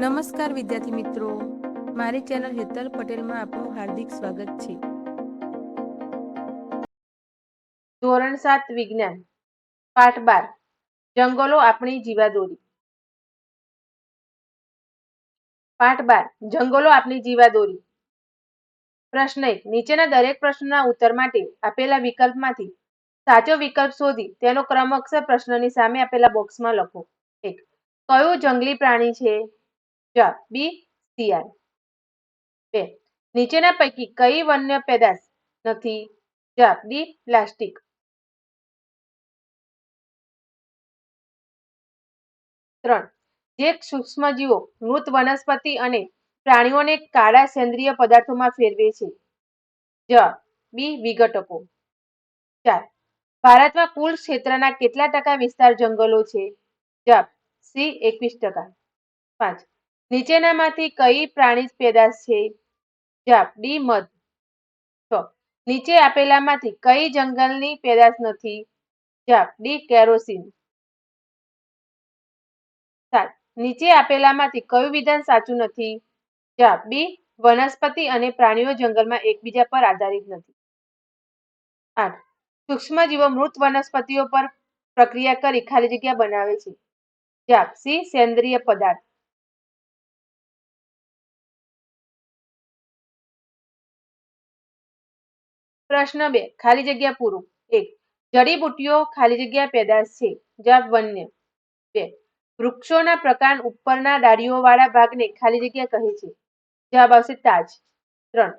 નમસ્કાર વિદ્યાર્થી મિત્રો. મારી ચેનલ હેતલ પટેલમાં આપનું હાર્દિક સ્વાગત છે. ધોરણ સાત વિજ્ઞાન. પાઠ બાર. જંગલો આપણી જીવાદોરી. પાઠ બાર. જંગલો આપણી જીવાદોરી. પ્રશ્ન એક. નીચેના દરેક પ્રશ્નના ઉત્તર માટે આપેલા વિકલ્પમાંથી સાચો વિકલ્પ શોધી તેનો ક્રમ અક્ષર પ્રશ્નની સામે આપેલા બોક્સમાં લખો. એક. કયું જંગલી પ્રાણી છે? જવાબ બી સીઆઈ બે. નીચેના પૈકી કઈ વન્ય પેદાશ નથી? જવાબ ડી પ્લાસ્ટિક ત્રણ. જે સૂક્ષ્મજીવો મૃત વનસ્પતિ અને પ્રાણીઓને કાળા સેન્દ્રિય પદાર્થોમાં ફેરવે છે. જવાબ બી વિઘટકો. ચાર ભારતમાં કુલ ક્ષેત્રના કેટલા ટકા વિસ્તાર જંગલો છે? જવાબ સી એકવીસ ટકા. પાંચ. નીચેનામાંથી કઈ પ્રાણી પેદાશ છે? જવાબ ડી મધ. નીચે આપેલામાંથી કઈ જંગલની પેદાશ નથી? જવાબ, ડી, કેરોસીન. સાત. નીચે આપેલામાંથી કયું વિધાન સાચું નથી? જવાબ, બી, વનસ્પતિ અને પ્રાણીઓ જંગલમાં એકબીજા પર આધારિત નથી. આઠ. સૂક્ષ્મજીવો મૃત વનસ્પતિઓ પર પ્રક્રિયા કરી ખાલી જગ્યા બનાવે છે. જવાબ, સી, સેન્દ્રિય પદાર્થ. પ્રશ્ન બે, ખાલી જગ્યા પૂરું. એક જડીબુટ્ટીઓ ખાલી જગ્યા પેદાશ છે. જવાબ વન્ય. બે, વૃક્ષોના પ્રકાર ઉપરના ડાળીઓવાળા ભાગને ખાલી જગ્યા કહે છે. જવાબ આવશે તાજ. ત્રણ,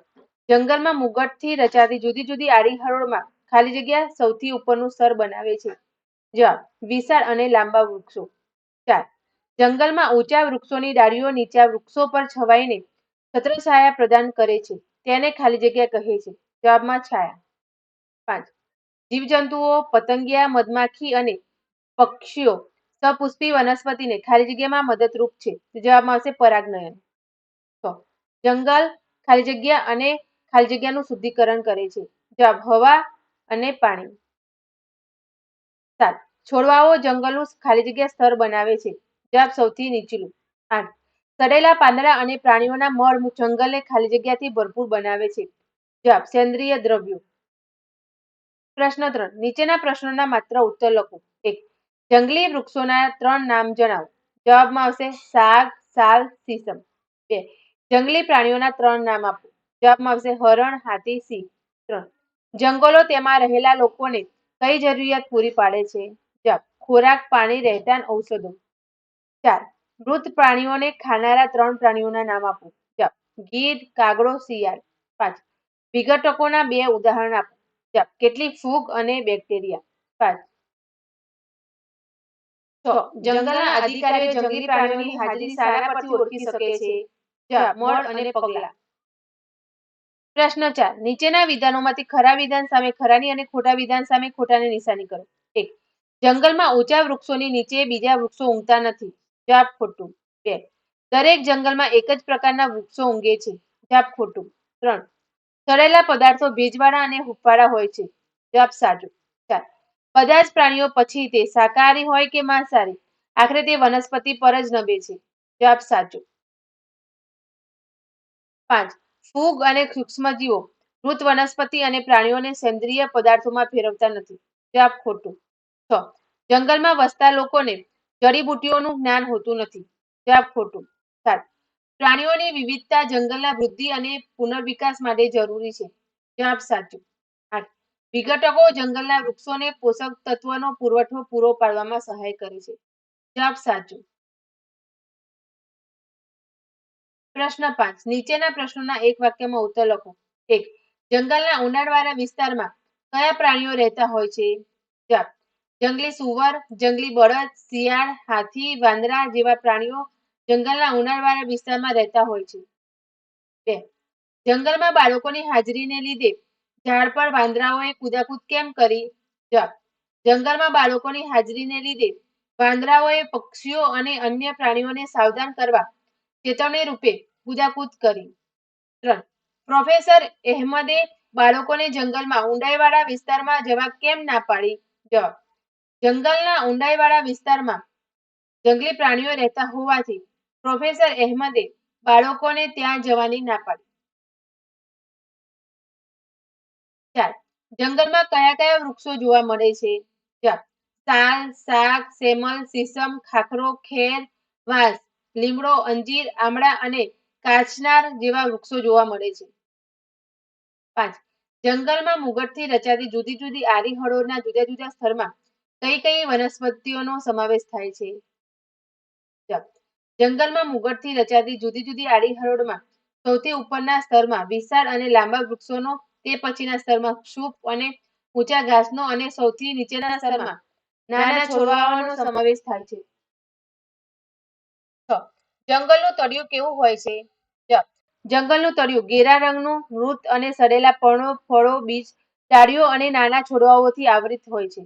જંગલમાં મુગટથી રચાતી જુદી જુદી આડી ખાલી જગ્યા સૌથી ઉપરનું સ્તર બનાવે છે. જવાબ, વિશાળ અને લાંબા વૃક્ષો. ચાર, જંગલમાં ઊંચા વૃક્ષોની ડાળીઓ નીચા વૃક્ષો પર છવાઈને છત્રછાયા પ્રદાન કરે છે. તેને ખાલી જગ્યા કહે છે. જવાબમાં છાયા. પાંચ. જીવજંતુઓ, પતંગિયા, મધમાખી અને પક્ષીઓ સપુષ્પી વનસ્પતિને ખાલી જગ્યામાં મદદરૂપ છે. જવાબમાં આવશે પરાગનયન. જંગલ ખાલી જગ્યા અને ખાલી જગ્યાનું શુદ્ધિકરણ કરે છે. જવાબ હવા અને પાણી. સાત. છોડવાઓ જંગલનું ખાલી જગ્યા સ્તર બનાવે છે. જવાબ સૌથી નીચલું. આઠ. સડેલા પાંદડા અને પ્રાણીઓના મળ જંગલને ખાલી જગ્યાથી ભરપૂર બનાવે છે. જવાબ, સેન્દ્રિય દ્રવ્યો. પ્રશ્ન ત્રણ, નીચેના પ્રશ્નોના માત્ર ઉત્તર લખો. એક, જંગલી વૃક્ષોના ત્રણ નામ જણાવો. જવાબમાં આવશે, સાગ, સાલ સીસમ બે, જંગલી પ્રાણીઓના ત્રણ નામ આપો. જવાબમાં આવશે, હરણ, હાથી, સિંહ. ત્રણ, જંગલો તેમાં રહેલા લોકોને કઈ જરૂરિયાત પૂરી પાડે છે? જવાબ, ખોરાક, પાણી, રહેઠાણ, ઔષધો. ચાર, મૃત પ્રાણીઓને ખાનારા ત્રણ પ્રાણીઓના નામ આપો. જવાબ, ગીધ, કાગડો, શિયાળ. પાંચ વિઘટકોના બે ઉદાહરણ આપો. કેટલીક ફૂગ અને બેક્ટેરિયા? જંગલના અધિકારીઓ જંગલી પ્રાણીઓની હાજરી સારા પરથી ઓળખી શકે છે. મળ અને પગલા. પ્રશ્ન ચાર. નીચેના વિધાનોમાંથી ખરા વિધાન સામે ખરાની અને ખોટા વિધાન સામે ખોટાની નિશાની કરો. એક. જંગલમાં ઊંચા વૃક્ષોની નીચે બીજા વૃક્ષો ઊંઘતા નથી. જવાબ ખોટું. બે. દરેક જંગલમાં એક જ પ્રકારના વૃક્ષો ઊંઘે છે. જવાબ ખોટું. ત્રણ. સડેલા પદાર્થો ભેજવાળા અને હૂંફાળા હોય છે. જવાબ સાચું. ચાર બધા જ પ્રાણીઓ પછી તે શાકાહારી હોય કે માંસાહારી? આખરે તે વનસ્પતિ પર જ નભે છે. જવાબ સાચો. પાંચ. ફૂગ અને સૂક્ષ્મજીવો મૃત વનસ્પતિ અને પ્રાણીઓને સેન્દ્રિય પદાર્થોમાં ફેરવતા નથી. જવાબ ખોટું. છ. જંગલમાં વસતા લોકોને જડીબુટ્ટીઓનું જ્ઞાન હોતું નથી. જવાબ ખોટું. સાત. પ્રાણીઓની વિવિધતા, જંગલના વૃદ્ધિ અને પુનર્વિકાસ માટે જરૂરી છે. જવાબ સાચું. વિઘટકો જંગલના વૃક્ષોને પોષક તત્વનો પુરવઠો પૂરો પાડવામાં સહાય કરે છે. જવાબ સાચું. પ્રશ્ન પાંચ. નીચેના પ્રશ્નોના એક વાક્યમાં ઉત્તર લખો. એક. જંગલના ઉનાળવાળા વિસ્તારમાં કયા પ્રાણીઓ રહેતા હોય છે? જવાબ. જંગલી સુવર, જંગલી બળદ, શિયાળ, હાથી, વાંદરા જેવા પ્રાણીઓ જંગલના ઉનાળવાળા વિસ્તારમાં રહેતા હોય છે. બે, જંગલમાં બાળકોની હાજરીને લીધે ઝાડ પર વાંદરાઓએ કુદાકૂદ કેમ કરી? જવાબ જંગલમાં બાળકોની હાજરીને લીધે વાંદરાઓએ પક્ષીઓ અને અન્ય પ્રાણીઓને સાવધાન કરવા ચેતવણી રૂપે કુદાકૂદ કરી. ત્રણ, પ્રોફેસર અહેમદે બાળકોને જંગલમાં ઊંડાઈવાળા વિસ્તારમાં જવા કેમ ના પાડી? જવાબ, જંગલના ઊંડાઈવાળા વિસ્તારમાં જંગલી પ્રાણીઓ રહેતા હોવાથી પ્રોફેસર અહેમદે બાળકોને ત્યાં જવાની ના પાડી. ચાર જંગલમાં કયા કયા વૃક્ષો જોવા મળે છે? જવાબ સાલ શાક સેમલ, સીસમ, ખાખરો, ખેર, વાંસ, લીમડો, અંજીર, આમળા અને કાચનાર જેવા વૃક્ષો જોવા મળે છે. પાંચ, જંગલમાં મુગટથી રચાતી જુદી જુદી આરીહળોના જુદા જુદા સ્તરમાં કઈ કઈ વનસ્પતિઓનો સમાવેશ થાય છે? જંગલમાં મુગટથી રચાતી જુદી જુદી આડી હરોળમાં સૌથી ઉપરના સ્તરમાં વિશાળ અને લાંબા વૃક્ષોનો, તે પછીના સ્તરમાં ક્ષુપ અને ઊંચા ઘાસનો અને સૌથી નીચેના સ્તરમાં નાના છોડવાઓનો સમાવેશ થાય છે. જંગલનું તળિયું કેવું હોય છે? જંગલનું તળિયું ઘેરા રંગનું, મૃત અને સડેલા પર્ણો, ફળો, બીજ ડાળીઓ અને નાના છોડવાઓથી આવૃત હોય છે.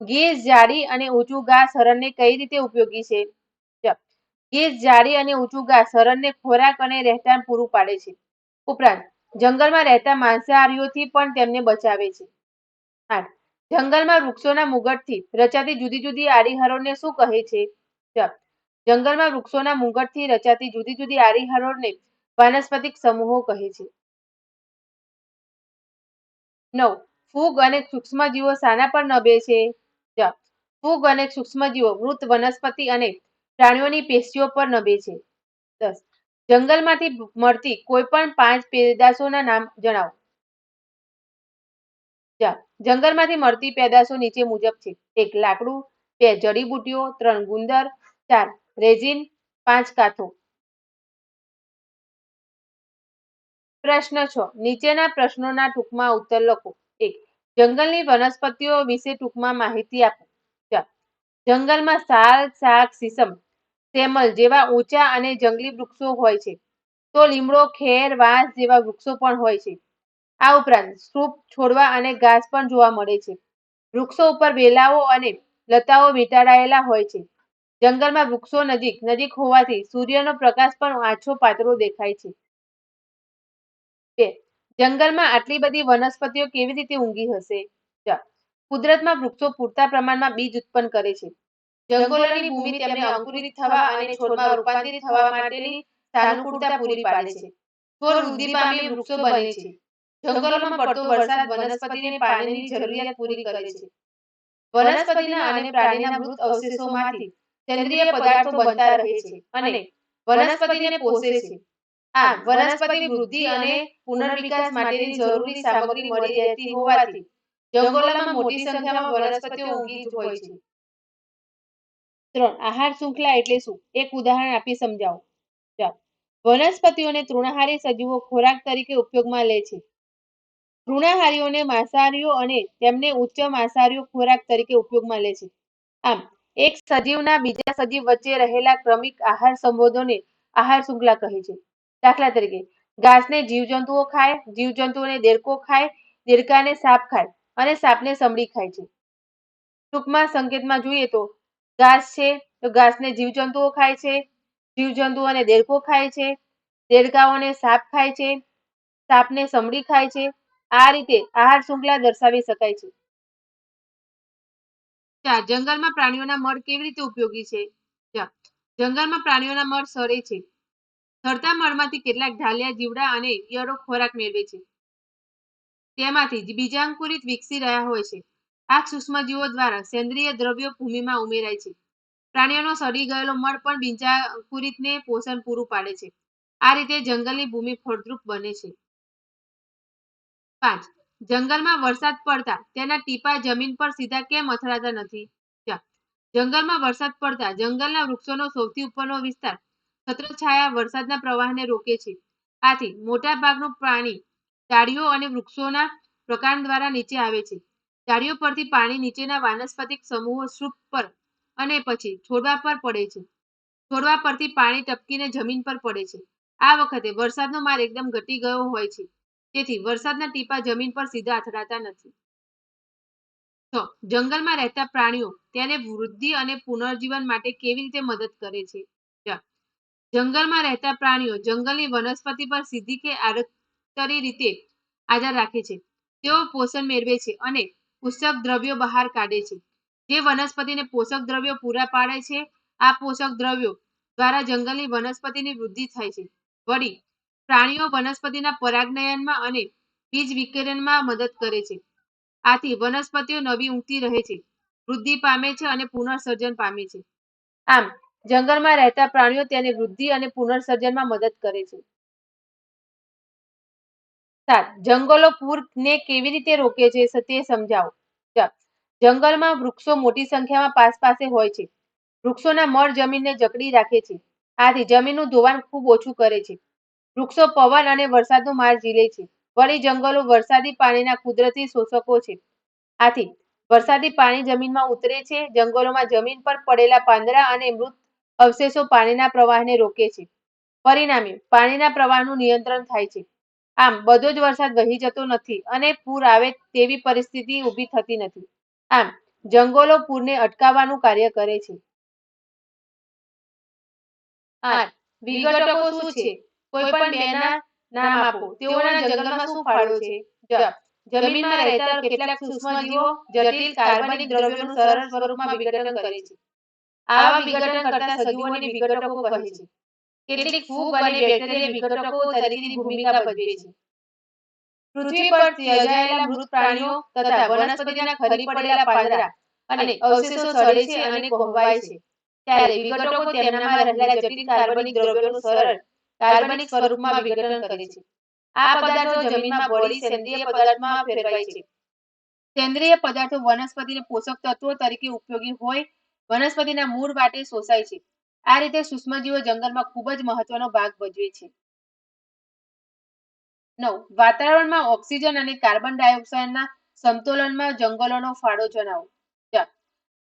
ગીર જાડી અને ઊંચું ઘાસ હરણને કઈ રીતે ઉપયોગી છે? ગીર જાડી અને ઊંચું ઘાસ હરણને ખોરાક અને રહેઠાણ પૂરું પાડે છે. ઉપરાંત, જંગલમાં રહેતા માંસાહારીઓથી પણ તેમને બચાવે છે. આઠ, જંગલમાં વૃક્ષોના મુગટથી રચાતી જુદી જુદી આડીહરોળને શું કહે છે? જંગલમાં વૃક્ષોના મુગટથી રચાતી જુદી જુદી આડીહરોળને વાનસ્પતિક સમૂહો કહે છે. નવ, ફૂગ અને સૂક્ષ્મજીવો શાના પર નભે છે. જવાબ ફૂગ અને સૂક્ષ્મજીવો મૃત વનસ્પતિ અને પ્રાણીઓની પેશીઓ પર નભે છે. દસ. જંગલમાંથી મળતી કોઈ પણ પાંચ પેદાશોના નામ જણાવો. જંગલમાંથી મળતી પેદાશો નીચે મુજબ છે. એક, લાકડું. બે જડીબુટીઓ ત્રણ, ગુંદર. ચાર રેઝિન પાંચ કાથો પ્રશ્ન છ. નીચેના પ્રશ્નોના ટૂંકમાં ઉત્તર લખો. એક. જંગલની વનસ્પતિઓ વિશે ટૂંકમાં માહિતી આપો. ચાર. જંગલમાં સાલ, શાક સીસમ સેમલ જેવા ઊંચા અને જંગલી વૃક્ષો હોય છે, તો લીમડો, ખેર, વાંસ જેવા વૃક્ષો પણ હોય છે. આ ઉપરાંત સૂપ, છોડવા અને ઘાસ પણ જોવા મળે છે. વૃક્ષો ઉપર વેલાઓ અને લતાઓ વીંટાળાયેલા હોય છે. જંગલમાં વૃક્ષો નજીક નજીક હોવાથી સૂર્યનો પ્રકાશ પણ આછો પાતળો દેખાય છે. બે જંગલમાં આટલી બધી વનસ્પતિઓ કેવી રીતે ઊંઘી હશે? કુદરતમાં વૃક્ષો પૂરતા પ્રમાણમાં બીજ ઉત્પન્ન કરે છે. જંગલોની ભૂમિ તેમને અંકુરિત થવા અને છોડમાં રૂપાંતરિત થવા માટેની સાનુકૂળતા પૂરી પાડે છે. છોડ વૃદ્ધિ પામી વૃક્ષો બને છે. જંગલોમાં પડતો વરસાદ વનસ્પતિને પાણીની જરૂરિયાત પૂરી કરે છે. વનસ્પતિના અને પ્રાણીના મૃત અવશેષોમાંથી સેન્દ્રિય પદાર્થો બનતા રહે છે અને વનસ્પતિને પોષે છે. આ વનસ્પતિ વૃદ્ધિ અને પુનર્વિકાસ માટેની જરૂરી સામગ્રી મળી રહેતી હોવાથી જંગલોમાં મોટી સંખ્યામાં વનસ્પતિઓ ઊગી હોય છે. ત્રણ. આહાર, શૃંખલા એટલે શું? એક ઉદાહરણ આપી સમજાવો. જવાબ વનસ્પતિઓને તૃણાહારી સજીવો ખોરાક તરીકે ઉપયોગમાં લે છે. તૃણાહારીઓને માંસાહારીઓ અને તેમને ઉચ્ચ માંસાહારીઓ ખોરાક તરીકે ઉપયોગમાં લે છે. આમ, એક સજીવના બીજા સજીવ વચ્ચે રહેલા ક્રમિક આહાર સંબોધોને આહાર શૃંખલા કહે છે. દાખલા તરીકે, ઘાસને જીવજંતુઓ ખાય, જીવજંતુઓને દેડકો ખાય, દેડકાને સાપ ખાય અને સાપને સમડી ખાય છે. ટૂંકમાં સંકેતમાં જોઈએ તો ઘાસ છે, તો ઘાસને જીવજંતુઓ ખાય છે જીવજંતુઓને દેડકો ખાય છે, દેડકાઓને સાપ ખાય છે, સાપને સમડી ખાય છે, આ રીતે આહાર શૃંખલા દર્શાવી શકાય છે. જંગલમાં પ્રાણીઓના મળ કેવી રીતે ઉપયોગી છે? જંગલમાં પ્રાણીઓના મળ સરે છે. સડતા મળમાંથી કેટલાક ઢાલિયા, જીવડા અને ઈયળો ખોરાક મેળવે છે. તેમાંથી બીજા બીજાંકુરિત વિકસી રહ્યા હોય છે. આ સૂક્ષ્મજીવો દ્વારા સેન્દ્રિય દ્રવ્યો ભૂમિમાં ઉમેરાય છે. પ્રાણીઓનો સડી ગયેલો મળ પણ બીજાંકુરિતને પોષણ પૂરું પાડે છે. આ રીતે જંગલની ભૂમિ ફળદ્રુપ બને છે. પાંચ, જંગલમાં વરસાદ પડતા તેના ટીપા જમીન પર સીધા કેમ અથડાતા નથી? જંગલમાં વરસાદ પડતા જંગલના વૃક્ષોનો સૌથી ઉપરનો વિસ્તાર છત્રછાયા વરસાદના પ્રવાહને રોકે છે. આથી મોટા ભાગનું પાણી ડાળીઓ અને વૃક્ષોના પ્રકાર દ્વારા નીચે આવે છે. ડાળીઓ પરથી પાણી નીચેના વાનસ્પતિક સમૂહો સૂપ પર અને પછી છોડવા પર પડે છે. છોડવા પરથી પાણી ટપકીને જમીન પર પડે છે. આ વખતે વરસાદનો માર એકદમ ઘટી ગયો હોય છે. તેથી વરસાદના ટીપા જમીન પર સીધા અથડાતા નથી. છ જંગલમાં રહેતા પ્રાણીઓ તેને વૃદ્ધિ અને પુનર્જીવન માટે કેવી રીતે મદદ કરે છે? જંગલમાં રહેતા પ્રાણીઓ જંગલની વનસ્પતિ પર સીધી કે આરતરી રીતે આધાર રાખે છે. તેઓ પોષણ મેળવે છે અને પોષક દ્રવ્યો બહાર કાઢે છે. જે વનસ્પતિને પોષક દ્રવ્યો પૂરા પાડે છે, આ પોષક દ્રવ્યો દ્વારા જંગલની વનસ્પતિની વૃદ્ધિ થાય છે. વળી, પ્રાણીઓ વનસ્પતિના પરાગનયનમાં અને બીજ વિકિરણમાં મદદ કરે છે. આથી વનસ્પતિઓ નવી ઊંઘતી રહે છે, વૃદ્ધિ પામે છે અને પુનર્સર્જન પામે છે. આમ, જંગલમાં રહેતા પ્રાણીઓ તેની વૃદ્ધિ અને પુનર્સર્જનમાં મદદ કરે છે. સાત, જંગલો પૂરને કેવી રીતે રોકે છે તે સમજાવો. જંગલમાં વૃક્ષો મોટી સંખ્યામાં પાસ પાસે હોય છે. વૃક્ષોના મળ જમીનને જકડી રાખે છે. આથી જમીનનું ધોવાણ ખૂબ ઓછું કરે છે. વૃક્ષો પવન અને વરસાદનો માર ઝીલે છે. વળી જંગલો વરસાદી પાણીના કુદરતી શોષકો છે. આથી, વરસાદી પાણી જમીનમાં ઉતરે છે, જંગલોમાં જમીન પર પડેલા પાંદડા અને મૃત અવશેષો પાણીના પ્રવાહને રોકે છે. પરિણામે, પાણીના પ્રવાહનું નિયંત્રણ થાય છે. આમ બધો જ વરસાદ વહી જતો નથી અને પૂર આવે તેવી પરિસ્થિતિ ઊભી થતી નથી. આમ જંગલો પૂરને અટકાવવાનું કાર્ય કરે છે. આઠ વિઘટકો શું છે? કોઈ પણ બેના નામ આપો. તેઓના જંગલમાં શું ફાળો છે? જમીનમાં રહેતા કેટલાક સૂક્ષ્મજીવો જટિલ કાર્બનિક દ્રવ્યોનું સરળ સ્વરૂપમાં વિઘટન કરે છે. આવા વિઘટન કરતા સજીવોને વિઘટકો કહે છે. કેટલીક ફૂગ અને બેક્ટેરિયા વિઘટકો તરીકેની ભૂમિકા ભજવે છે. પૃથ્વી પર ત્યજાયેલા મૃત પ્રાણીઓ તથા વનસ્પતિના ખરી પડેલા પાંદડા અને અવશેષો સડે છે અને કોહવાય છે. ત્યારે વિઘટકો તેમનામાં રહેલા જટિલ કાર્બનિક દ્રવ્યોનું સરળ કાર્બનિક સ્વરૂપમાં વિઘટન કરે છે. આ પદાર્થો જમીનમાં ભળી સેન્દ્રિય પદાર્થમાં ફેરવાય છે. સેન્દ્રિય પદાર્થો વનસ્પતિને પોષક તત્વો તરીકે ઉપયોગી હોય વનસ્પતિના મૂળ માટે શોષાય છે. આ રીતે સૂક્ષ્મજીવો જંગલમાં ખૂબ જ મહત્વનો ભાગ ભજવે છે. નવ. વાતાવરણમાં ઓક્સિજન અને કાર્બન ડાયોક્સાઇડના સંતુલનમાં જંગલોનો ફાળો જણાવો.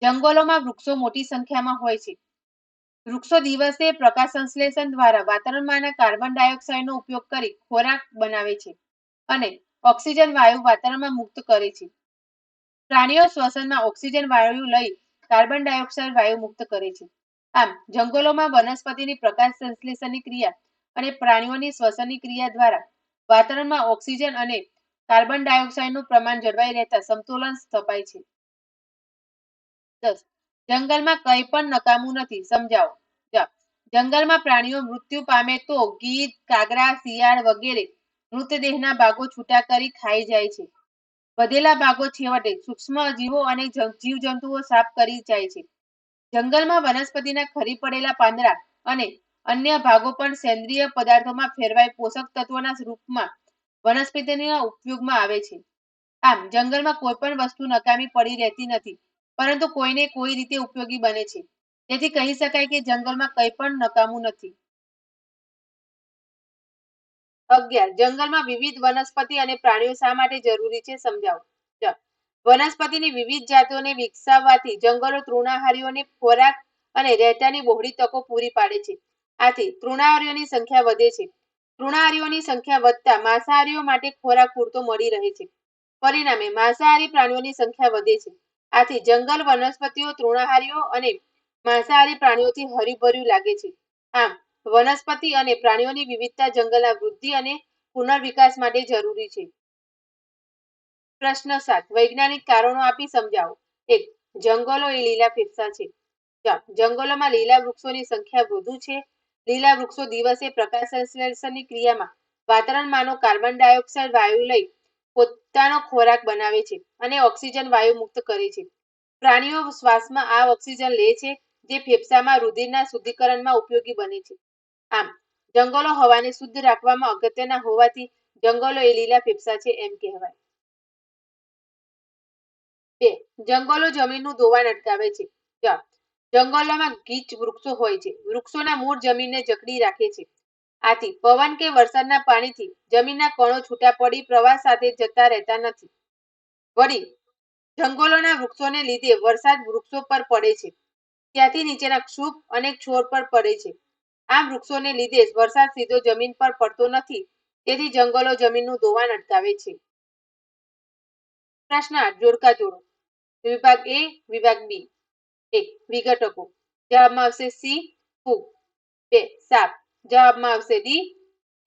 જંગલોમાં વૃક્ષો મોટી સંખ્યામાં હોય છે. વૃક્ષો દિવસે પ્રકાશ સંશ્લેષણ દ્વારા વાતાવરણમાંના કાર્બન ડાયોક્સાઇડનો ઉપયોગ કરી ખોરાક બનાવે છે અને ઓક્સિજન વાયુ વાતાવરણમાં મુક્ત કરે છે. પ્રાણીઓ શ્વસનમાં ઓક્સિજન વાયુ લઈ કાર્બન ડાયોક્સાઇડ વાયુ મુક્ત કરે છે. આમ, જંગલોમાં વનસ્પતિની પ્રકાશ સંશ્લેષણની ક્રિયા અને પ્રાણીઓની શ્વસનની ક્રિયા દ્વારા વાતાવરણમાં ઓક્સિજન અને કાર્બન ડાયોક્સાઇડનું પ્રમાણ જળવાઈ રહેતા સંતુલન સ્થપાય છે. દસ, જંગલમાં કંઈ પણ નકામું નથી, સમજાવો. જંગલમાં પ્રાણીઓ મૃત્યુ પામે તો ગીધ, કાગરા, શિયાળ વગેરે મૃતદેહના ભાગો છૂટા કરી ખાઈ જાય છે. વધેલા ભાગો છેવટે સૂક્ષ્મ જીવો અને જીવજંતુઓ સાફ કરી જાય છે. જંગલમાં વનસ્પતિના ખરી પડેલા પાંદડા અને અન્ય ભાગો પણ સેન્દ્રિય પદાર્થોમાં ફેરવાઈ પોષક તત્વોના રૂપમાં વનસ્પતિના ઉપયોગમાં આવે છે. આમ, જંગલમાં કોઈ પણ વસ્તુ નકામી પડી રહેતી નથી, પરંતુ કોઈને કોઈ રીતે ઉપયોગી બને છે. તેથી કહી શકાય કે જંગલમાં કંઈ પણ નકામું નથી. અગિયાર, જંગલમાં વિવિધ વનસ્પતિ અને પ્રાણીઓ શા માટે જરૂરી છે સમજાવો. વનસ્પતિની વિવિધ જાતોને વિકસાવવાથી જંગલો તૃણાહારીઓને ખોરાક અને રહેતાની બહોળી તકો પૂરી પાડે છે. આથી તૃણાહારીઓની સંખ્યા વધે છે. તૃણાહારીઓની સંખ્યા વધતા માંસાહારીઓ માટે ખોરાક પૂરતો મળી રહે છે. પરિણામે માંસાહારી પ્રાણીઓની સંખ્યા વધે છે. આથી જંગલ વનસ્પતિઓ તૃણાહારીઓ અને માંસાહારી પ્રાણીઓથી હરીભર્યું લાગે છે. આમ, વનસ્પતિ અને પ્રાણીઓની વિવિધતા જંગલના વૃદ્ધિ અને પુનર્વિકાસ માટે જરૂરી છે. પ્રશ્ન સાત. વૈજ્ઞાનિક કારણો આપી સમજાવો. એક, જંગલો એ લીલા ફેફસા છે. જંગલોમાં લીલા વૃક્ષોની સંખ્યા વધુ છે. લીલા વૃક્ષો દિવસે પ્રકાશ સંશ્લેષણની ક્રિયામાં વાતાવરણમાંનો કાર્બન ડાયોક્સાઇડ વાયુ લઈ પોતાનો ખોરાક બનાવે છે અને ઓક્સિજન વાયુ મુક્ત કરે છે. પ્રાણીઓ શ્વાસમાં આ ઓક્સિજન લે છે, જે ફેફસામાં રુધિરના શુદ્ધિકરણમાં ઉપયોગી બને છે. આમ, જંગલો હવાને શુદ્ધ રાખવામાં અગત્યના હોવાથી જંગલો એ લીલા ફેફસા છે એમ કહેવાય. બે, જંગલો જમીનનું ધોવાણ અટકાવે છે. ચાર, જંગલોમાં ગીચ વૃક્ષો હોય છે. વૃક્ષોના મૂળ જમીનને જકડી રાખે છે. આથી પવન કે વરસાદના પાણીથી જમીનના કણો છૂટા પડી પ્રવાહ સાથે જતા રહેતા નથી. વળી, જંગલોના વૃક્ષોને લીધે વરસાદ વૃક્ષો પર પડે છે. ત્યાંથી નીચેના ક્ષુપ અને છોડ પર પડે છે. આ વૃક્ષોને લીધે વરસાદ સીધો જમીન પર પડતો નથી. તેથી જંગલો જમીનનું ધોવાણ અટકાવે છે. પ્રશ્ન જોડકા જોડો. વિભાગ એ, વિભાગ બી. એક, વિઘટકો. જવાબમાં આવશે સી ફૂગ બે, સાપ. જવાબમાં આવશે ડી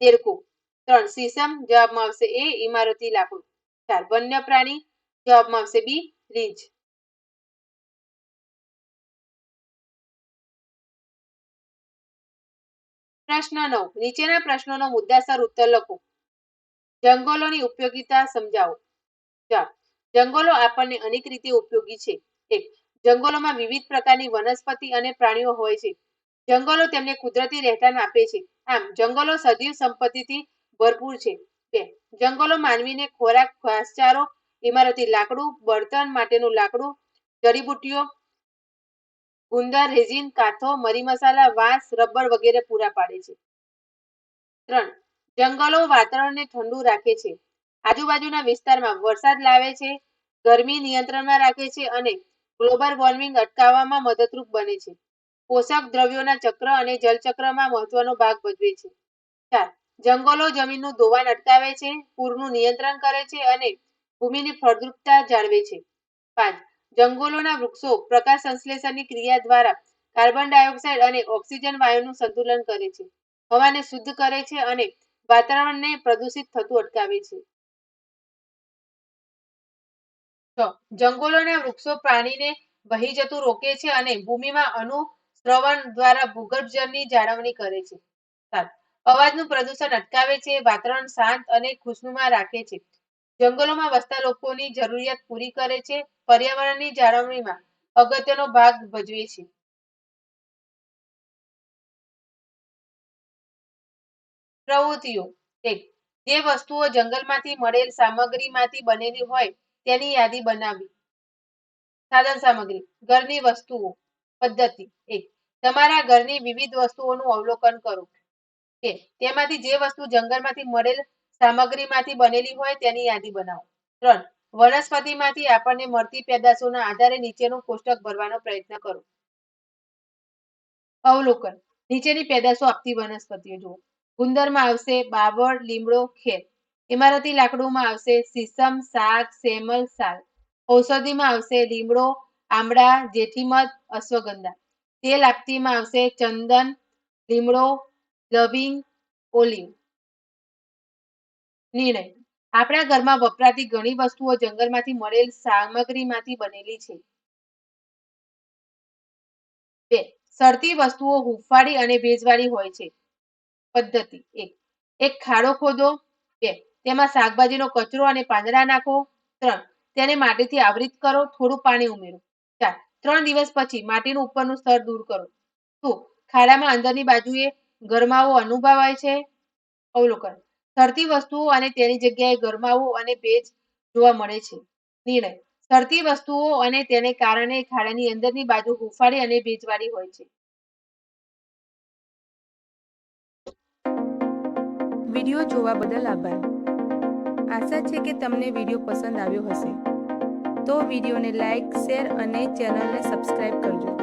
તેરકું ત્રણ સીસમ જવાબમાં આવશે એ, ઇમારતી લાકડું. ચાર, વન્ય પ્રાણી. જવાબમાં આવશે બી, રીંછ. પ્રશ્ન નવ. નીચેના પ્રશ્નોનો મુદ્દાસર ઉત્તર લખો. જંગલોની ઉપયોગિતા સમજાવો. જંગલો આપણને અનેક રીતે ઉપયોગી છે. એક, જંગલોમાં વિવિધ પ્રકારની વનસ્પતિ અને પ્રાણીઓ હોય છે. જંગલો તેમને કુદરતી રહેઠાણ આપે છે. આમ, જંગલો સજીવ સંપત્તિથી ભરપૂર છે. બે, જંગલો માનવીને ખોરાક, ઘાસચારો, ઇમારતી લાકડું, બળતણ માટેનું લાકડું, જડીબુટ્ટીઓ, ગુંદર, રેઝિન કાથો મરી મસાલા, વાંસ, રબર વગેરે પૂરા પાડે છે. ત્રણ, જંગલો વાતાવરણને ઠંડુ રાખે છે. આજુબાજુના વિસ્તારમાં વરસાદ લાવે છે, ગરમી નિયંત્રણમાં રાખે છે અને ગ્લોબલ વોર્મિંગ અટકાવવામાં મદદરૂપ બને છે. પોષક દ્રવ્યોના ચક્ર અને જલચક્રમાં મહત્વનો ભાગ ભજવે છે. ચાર, જંગલો જમીનનું ધોવાણ અટકાવે છે, પૂરનું નિયંત્રણ કરે છે અને ભૂમિની ફળદ્રુપતા જાળવે છે. પાંચ, જંગલોના વૃક્ષો પ્રકાશ સંશ્લેષણની ક્રિયા દ્વારા કાર્બન ડાયોક્સાઇડ અને ઓક્સિજન વાયુનું સંતુલન કરે છે. હવાને શુદ્ધ કરે છે અને વાતાવરણને પ્રદૂષિત થતું અટકાવે છે. જંગલોના વૃક્ષો પાણીને વહી જતું રોકે છે અને ભૂમિમાં અનુશ્રવણ દ્વારા ભૂગર્ભ જળની જાળવણી કરે છે. સાત, અવાજનું પ્રદૂષણ અટકાવે છે, વાતાવરણ શાંત અને ખુશનુમા રાખે છે. જંગલોમાં વસતા લોકોની જરૂરિયાત પૂરી કરે છે, પર્યાવરણની જાળવણીમાં અગત્યનો ભાગ ભજવે છે. પ્રવૃત્તિઓ, એક, જે વસ્તુઓ જંગલમાંથી મળેલ સામગ્રીમાંથી બનેલી હોય તેની યાદી બનાવવી સાધન સામગ્રી, ઘરની વસ્તુઓ, પદ્ધતિ, એક, તમારા ઘરની વિવિધ વસ્તુઓનું અવલોકન કરો. કે તેમાંથી જે વસ્તુ જંગલમાંથી મળેલ સામગ્રીમાંથી બનેલી હોય તેની યાદી બનાવો. ત્રણ, વનસ્પતિમાંથી આપણને મળતી પેદાશોના આધારે નીચેનું કોષ્ટક ભરવાનો પ્રયત્ન કરો. અવલોકન, નીચેની પેદાશો આપતી વનસ્પતિઓ જુઓ. ગુંદરમાં આવશે બાવળ, લીમડો, ખેર. ઇમારતી લાકડુમાં આવશે સીસમ, સાગ, સેમલ, સાલ. ઔષધિમાં આવશે લીમડો, આમળા, જેઠીમધ, અશ્વગંધા. તેલ આપતીમાં આવશે ચંદન, લીમડો, લવિંગ, ઓલિવ. નિર્ણય. આપણા ઘરમાં વપરાતી ઘણી વસ્તુઓ જંગલમાંથી મળેલ સામગ્રીમાંથી બનેલી છે. બે. સડતી વસ્તુઓ હૂંફાળી અને ભેજવાળી હોય છે. પદ્ધતિ. એક. એક ખાડો ખોદો. બે. તેમાં શાકભાજીનો કચરો અને પાંદડા નાખો. ત્રણ, તેને માટીથી આવૃત કરો, થોડું પાણી ઉમેરો. ચાર, ત્રણ દિવસ પછી માટીનું ઉપરનું સ્તર દૂર કરો. શું ખાડામાં અંદરની બાજુએ ગરમાવો અનુભવાય છે. અવલોકન, સરતી વસ્તુઓ અને તેની જગ્યાએ ગરમાવો અને ભેજ જોવા મળે છે. નિર્ણય, સરતી વસ્તુઓ અને તેને કારણે ખાડાની અંદરની બાજુ હુફાળી અને ભેજવાળી હોય છે. વીડિયો જોવા બદલ આભાર. આશા છે કે તમને વીડિયો પસંદ આવ્યો હશે. તો વિડીયોને લાઈક, શેર અને ચેનલને સબસ્ક્રાઈબ કરજો.